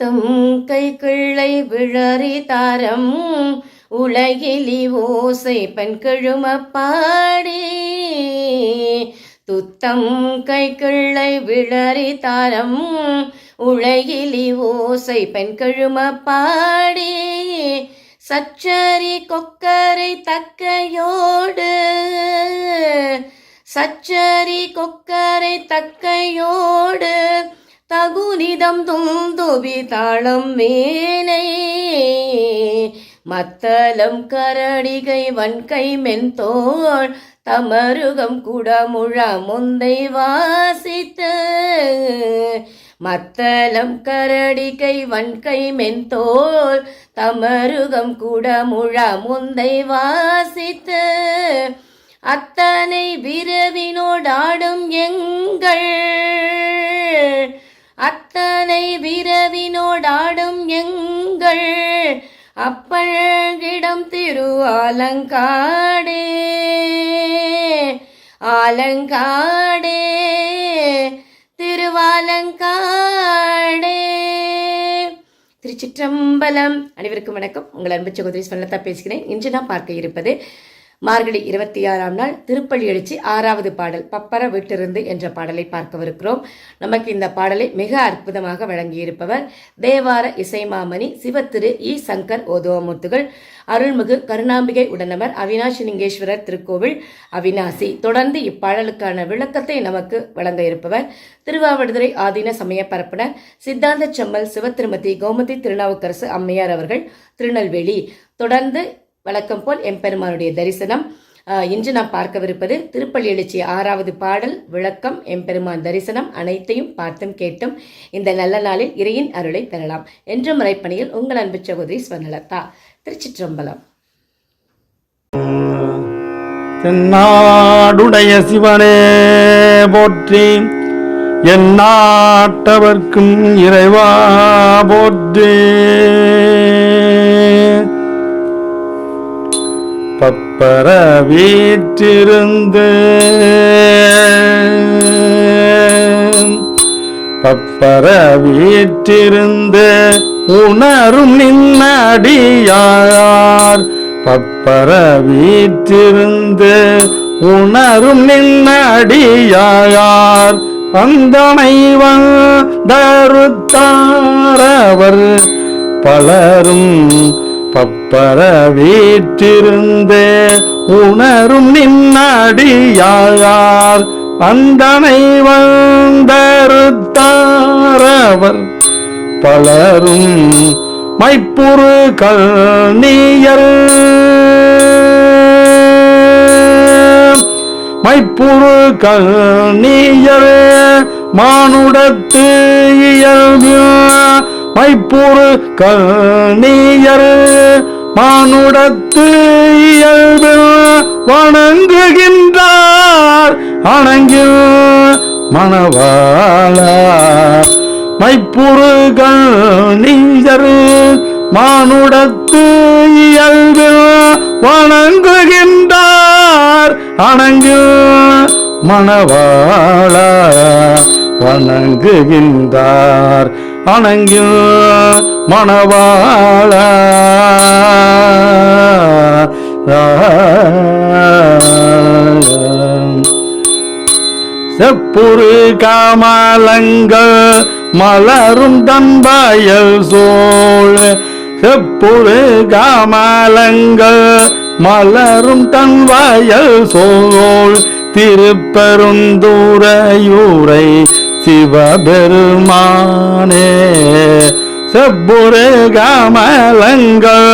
துத்தம் கை கிள்ளை விழறி தாரம். உலகிலி ஓசை பெண் பாடி துத்தம் கை கிள்ளை விழறி தாரம். உலகிலி ஓசை பெண் பாடி சச்சரி கொக்கரை தக்கையோடு. சச்சரி கொக்கரை தக்கையோடு. தகுனிதம் துந்துபி தாளம் மேனை மத்தலம் கரடிகை வன்கை மென்தோள். தமருகம் குடமுழ முந்தை வாசித்து. மத்தளம் கரடிகை வன்கை மென்தோள். தமருகம் குடமுழ முந்தை வாசித்து. அத்தனை விரவினோடாடும் எங்கள். அத்தனை விரவினோடாடும் எங்கள் அப்பழகிடம் திரு ஆலங்காடே. ஆலங்காடே திருவாலங்காடே. திருச்சிற்றம்பலம். அனைவருக்கும் வணக்கம். உங்கள் அன்பு சகோதரி ஸ்வர்ணதா பேசுகிறேன். இன்று நான் பார்க்க இருப்பது மார்கழி இருபத்தி ஆறாம் நாள் திருப்பள்ளி எழுச்சி ஆறாவது பாடல் பப்பர விட்டிருந்து என்ற பாடலை பார்க்கவிருக்கிறோம் நமக்கு இந்த பாடலை மிக அற்புதமாக வழங்கியிருப்பவர் தேவார இசைமாமணி சிவத்திரு இ சங்கர் ஓதுவமூர்த்திகள் அருள்மிகு கருணாம்பிகை உடனவர் அவினாசிலிங்கேஸ்வரர் திருக்கோவில் அவினாசி. தொடர்ந்து இப்பாடலுக்கான விளக்கத்தை நமக்கு வழங்க இருப்பவர் திருவாவடுதுறை ஆதீன சமய பரப்புனர் சித்தாந்த செம்மல் சிவத்திருமதி கோமதி திருநாவுக்கரசு அம்மையார் அவர்கள் திருநெல்வேலி. தொடர்ந்து வழக்கம் போல் எம்பெருமானுடைய தரிசனம். இன்று நாம் பார்க்கவிருப்பது திருப்பள்ளி எழுச்சி ஆறாவது பாடல் விளக்கம் எம்பெருமான் தரிசனம். அனைத்தையும் பார்த்தும் கேட்டும் இந்த நல்ல நாளில் இறையின் அருளை பெறலாம் என்றும் முறைப்பணியில் உங்கள் அன்பு சகோதரி ஸ்வர்ணலதா திருச்சிற்றம்பலம். தென்னாடுடைய சிவனே போற்றி என் நாட்டவர்க்கும் இறைவா போற்றி. பரவீற்றிருந்து பப்பரவீற்றிருந்து உணரும் நின்னடியார். பப்பரவீற்றிருந்து உணரும் நின்னடியார். வந்தனை வந்தருத்தாரவர் பலரும் பப்பர வீற்றிருந்தே உணரும் நின்னடியார் அந்தனை வந்தருத்தாரவர் பலரும் மைப்புறு கல்நீயர் மைப்புறு கல்நீயர் மானுடத்து இயல்பு மைப்புறு கணியர் மானுடத்து இயல்பு வணங்குகின்றார். அணங்கில் மணவாள மைப்புறுகள் கணியர் மானுடத்து இயல்பில் வணங்குகின்றார். அணங்கில் மணவாள வணங்குகின்றார். அணங்கு மணவாள. செப்புரு காமலங்கள் மலரும் தன்பாயல் சோழ. செப்புரு காமலங்கள் மலரும் தன்வாயல் சோழ். திருப்பெருந்தூரையூரை சிவபெருமானே செப்புரு கமலங்கள்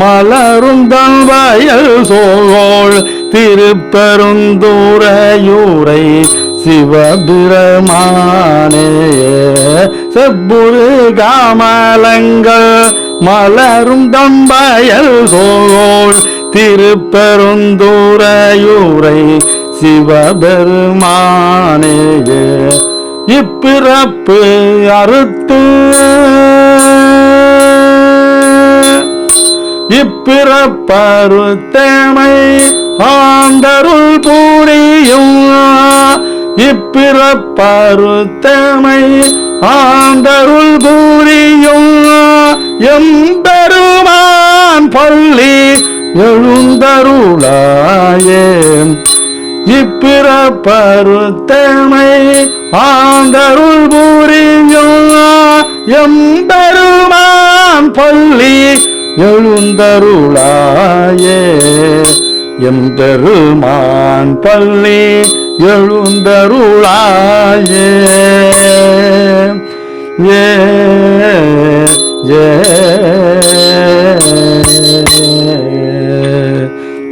மலரும் தன்வயல் சோழ் திருப்பெருந்துறையூரை சிவபிரமானே செப்புரு காமலங்கள் மலரும் தம்பயல் சோழ் திருப்பெருந்துறையூரை சிவபெருமானே. இப்பிறப்பு அறுத்து. இப்பிறப்பருத்தமை ஆண்டருள் பூரியும் இப்பிறப்பருத்தமை ஆண்டருள் கூறியும் எம்பெருமான் பள்ளி எழுந்தருளாயே இப்பிறப்பருத்தமை ஆந்தருள் கூறியும் எம்பெருமான் பள்ளி எழுந்தருளாயே. எம்பெருமான் பள்ளி எழுந்தருளாயே. ஏ ஏ.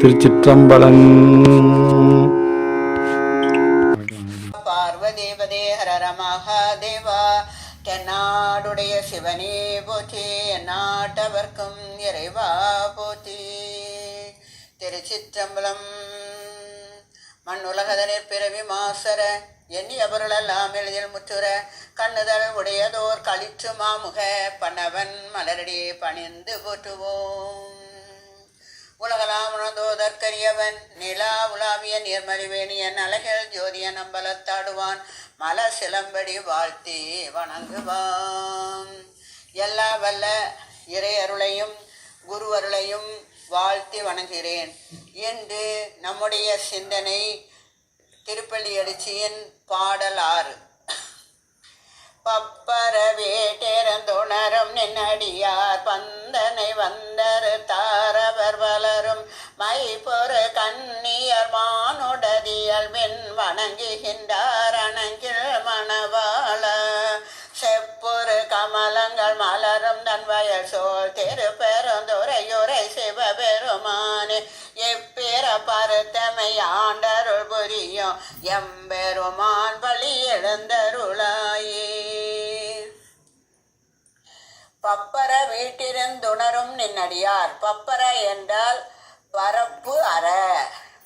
திருச்சிற்றம்பலம் சிவனே போற்றி நாட்டவர்க்கும் இறைவா போற்றி. திருச்சிற்றம்பலம் மண்ணுலகதனிற் பிறவி மாசர எண்ணி அவர்களெல்லாம் எளிதில் முற்றுற கண்ணுதல் உடையதோர் களிற்று மாமுக பணவன் மலரடி பணிந்து போற்றுவோம். உலகலாம் உணர்ந்தோதற்கரியவன் நிலா உலாவிய நீர்மறிவேணியன் அழகில் ஜோதியன் அம்பலத்தாடுவான் மல சிலம்படி வாழ்த்தி வணங்குவான். எல்லா வல்ல இறை அருளையும் குரு அருளையும் வாழ்த்தி வணங்குகிறேன். இன்று நம்முடைய சிந்தனை திருப்பள்ளி எழுச்சியின் பாடல் ஆறு. பப்பர வேட்டேரந்துணரும் நின்னடியார் பந்தனை வந்தரு தாரவர் வளரும் மைப்பொரு கண்ணியர் மானுடதியல் மின் வணங்குகின்றார் அணங்கில் மணவாள. செப்பொரு கமலங்கள் மலரும் தன் வயல் சோல் திருப்பெருந்துரையுரை சிவபெருமானே. எப்பிற பருத்தமை ஆண்டருள் புரியும் எம் துணரும் நின்னடியார். பப்பர என்றால் பரப்பு அற.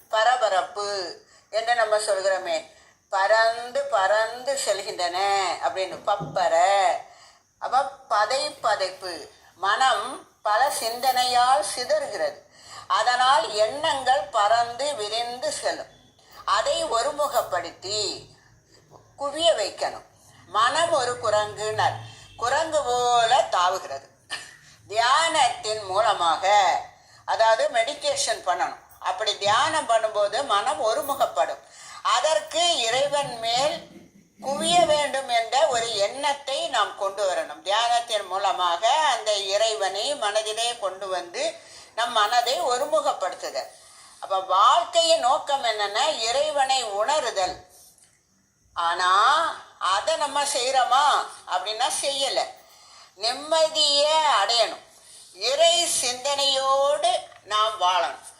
பரபரப்பு என்று நம்ம சொல்கிறோமே. பறந்து பறந்து செல்கின்றன அப்படின்னு பப்பர. அப்ப பதை பதைப்பு. மனம் பல சிந்தனையால் சிதறுகிறது. அதனால் எண்ணங்கள் பறந்து விரிந்து செல்லும். அதை ஒருமுகப்படுத்தி குவிய வைக்கணும். மனம் ஒரு குரங்குனர். குரங்கு போல தாவுகிறது. தியானத்தின் மூலமாக அதாவது மெடிடேஷன் பண்ணணும். அப்படி தியானம் பண்ணும்போது மனம் ஒருமுகப்படும். அதற்கு இறைவன் மேல் குவிய வேண்டும் என்ற ஒரு எண்ணத்தை நாம் கொண்டு வரணும். தியானத்தின் மூலமாக அந்த இறைவனை மனதிலே கொண்டு வந்து நம் மனதை ஒருமுகப்படுத்துதல் அப்ப வாழ்க்கையின் நோக்கம் என்னன்னா இறைவனை உணருதல். ஆனா அதை நம்ம செய்கிறோமா அப்படின்னா செய்யலை. நிம்மதியை அடையணும். இறை சிந்தனையோடு நாம் வாழணும்.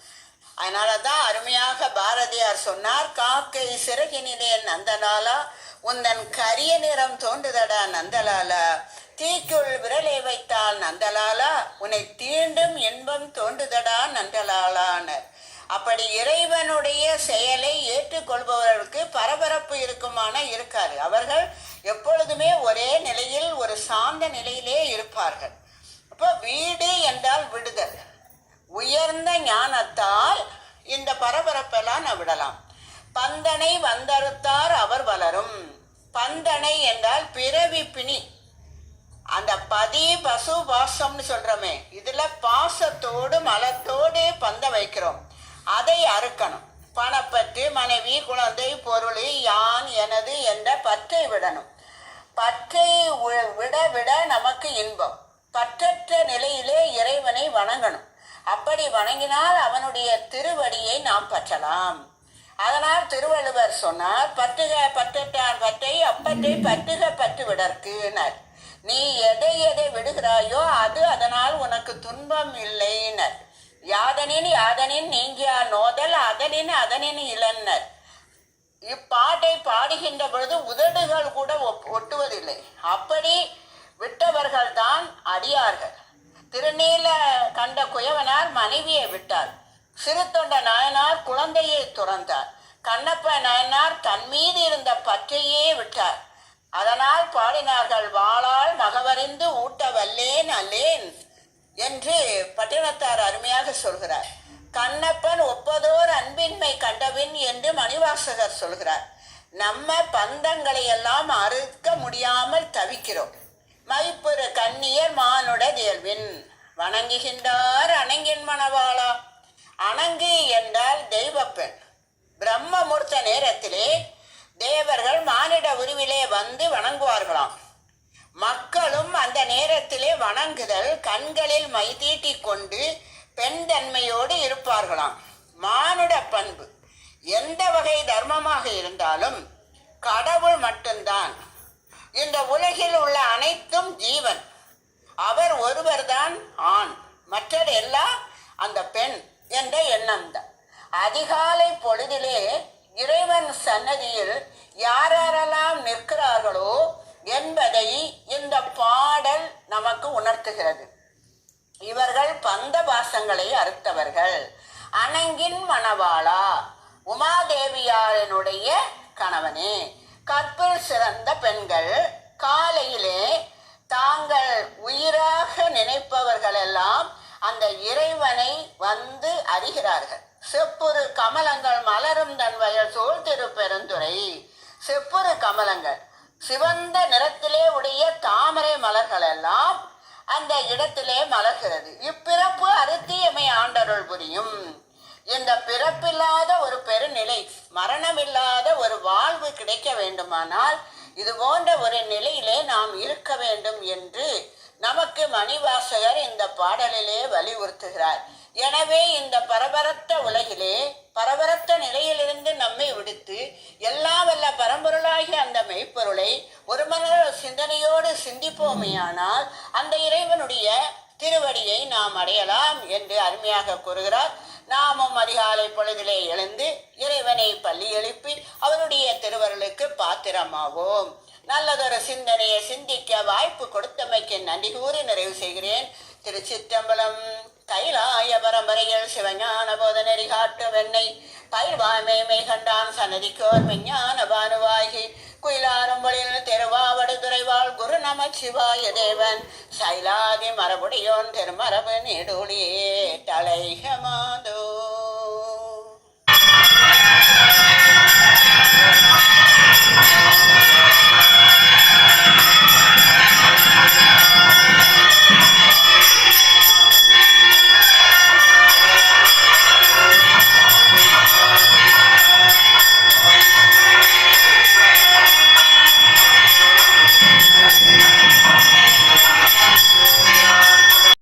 அதனால தான் அருமையாக பாரதியார் சொன்னார் காக்கை சிறகினிலே நந்தனாலா உந்தன் கரிய நிறம் தோன்றுதடா நந்தலாலா. தீக்குள் விரலை வைத்தால் நந்தலாலா உன்னை தீண்டும் இன்பம் தோன்றுதடா நந்தலாலானர் அப்படி இறைவனுடைய செயலை ஏற்றுக்கொள்பவர்களுக்கு பரபரப்பு இருக்குமான இருக்காது. அவர்கள் எப்பொழுதுமே ஒரே நிலையில் ஒரு சார்ந்த நிலையிலே இருப்பார்கள். அப்போ வீடு என்றால் விடுதல். உயர்ந்த ஞானத்தால் இந்த பரபரப்பெல்லாம் நான் விடலாம். பந்தனை வந்தறுத்தார் அவர் வளரும். பந்தனை என்றால் பிறவி பிணி. அந்த பதி பசு பாசம்னு சொல்றோமே இதுல பாசத்தோடு மலத்தோடு பந்த வைக்கிறோம். அதை அறுக்கணும். பணப்பற்று மனைவி குழந்தை பொருள் யான் எனது என்ற பற்றை விடணும். பற்றை விட விட நமக்கு இன்பம். பற்றற்ற நிலையிலே இறைவனை வணங்கணும். அப்படி வணங்கினால் அவனுடைய திருவடியை நாம் பற்றலாம். அதனால் திருவள்ளுவர் சொன்னார் பற்றுக பற்றற்றான் பற்றை அப்பற்றை பற்றுக பற்று விடற்குனர் நீ எதை எதை விடுகிறாயோ அது அதனால் உனக்கு துன்பம் இல்லைனர் யாதனின் யாதனின் நீங்கியா நோதல் அதனின் அதனின் இளன்னர். இப்பாட்டை பாடுகின்ற பொழுது உதடுகள் கூட ஒட்டுவதில்லை. அப்படி விட்டவர்கள் தான் அடியார்கள். திருநீல கண்ட குயவனார் மனைவியை விட்டார். சிறு தொண்ட நாயனார் குழந்தையை துறந்தார். கண்ணப்ப நாயனார் தன் மீது இருந்த பற்றையே விட்டார். அதனால் பாடினார்கள் வாளால் மகவறிந்து ஊட்ட வல்லேன் அல்லேன் என்று பட்டினத்தார் அருமையாக சொல்கிறார். கண்ணப்பன் ஒப்பதோர் அன்பின்மை கண்டபின் என்று மணிவாசகர் சொல்கிறார். நம்ம பந்தங்களை எல்லாம் அறுக்க முடியாமல் தவிக்கிறோம். மைப்புறு கண்ணியர் மானுட தேர்வின். வணங்குகின்றார் அணங்கின் மணவாளா. அணங்கு என்றால் தெய்வப்பெண். பிரம்மமுர்த்த நேரத்திலே தேவர்கள் மானிட உருவிலே வந்து வணங்குவார்களாம். மக்களும் அந்த நேரத்திலே வணங்குதல் கண்களில் மை தீட்டிக் கொண்டு பெண் தன்மையோடு இருப்பார்களாம். மானுட பண்பு. எந்த வகை தர்மமாக இருந்தாலும் கடவுள் மட்டும்தான். இந்த உலகில் உள்ள அனைத்தும் ஜீவன். அவர் ஒருவர்தான் ஆண். மற்றது எல்லாம் அந்த பெண் என்ற எண்ணம் தான் அதிகாலை பொழுதிலே இறைவன் சன்னதியில் யாரெல்லாம் நிற்கிறார்களோ என்பதை இந்த பாடல் நமக்கு உணர்த்துகிறது. இவர்கள் பந்த பாசங்களை அறுத்தவர்கள். அணங்கின் மணவாளா உமாதேவியாரினுடைய கணவனே. கற்பில் சிறந்த பெண்கள் காலையிலே தாங்கள் உயிராக நினைப்பவர்கள் எல்லாம் அந்த இறைவனை வந்து அறிகிறார்கள். செப்புரு கமலங்கள் மலரும் தன் வயல் சூழ் திருப்பெருந்துறை. செப்புரு கமலங்கள் சிவந்த நிறத்திலே உடைய தாமரை மலர்கள் எல்லாம் அந்த இடத்திலே மலர்கிறது. இப்பிறப்பு அறுத்தியமை ஆண்டருள் புரியும். இந்த பிறப்பில்லாத ஒரு பெருநிலை மரணமில்லாத ஒரு வாழ்வு கிடைக்க வேண்டுமானால் இது போன்ற ஒரு நிலையிலே நாம் இருக்க வேண்டும் என்று நமக்கு மணிவாசகர் இந்த பாடலிலே வலியுறுத்துகிறார். எனவே இந்த பரபரத்த உலகிலே பரபரத்த நிலையிலிருந்து நம்மை விடுத்து எல்லா வல்ல பரம்பொருளாகிய அந்த மெய்ப்பொருளை ஒரு மன சிந்தனையோடு சிந்திப்போமேயானால் அந்த இறைவனுடைய திருவடியை நாம் அடையலாம் என்று அருமையாக கூறுகிறார். நாமும் அதிகாலை பொழுதிலே எழுந்து இறைவனை பள்ளி எழுப்பி அவருடைய திருவருளுக்கு பாத்திரமாவோம். நல்லதொரு சிந்தனையை சிந்திக்க வாய்ப்பு கொடுத்தமைக்கு நன்றி கூறி நிறைவு செய்கிறேன். திருச்சிற்றம்பலம் கைலாய பரம்பரையில் சிவஞான போத நெறி காட்டு வெண்ணை பயிர்வாய்மை கண்டான் சன்னதிக்கோர் விஞ்ஞான பானுவாகி குயிலாரம்பொழில் திருவாவடு துறைவாள் குரு நம சிவாய தேவன் சைலாதி மரபுடையோன் திருமரபு நெடுளியே தலைகமாதோ.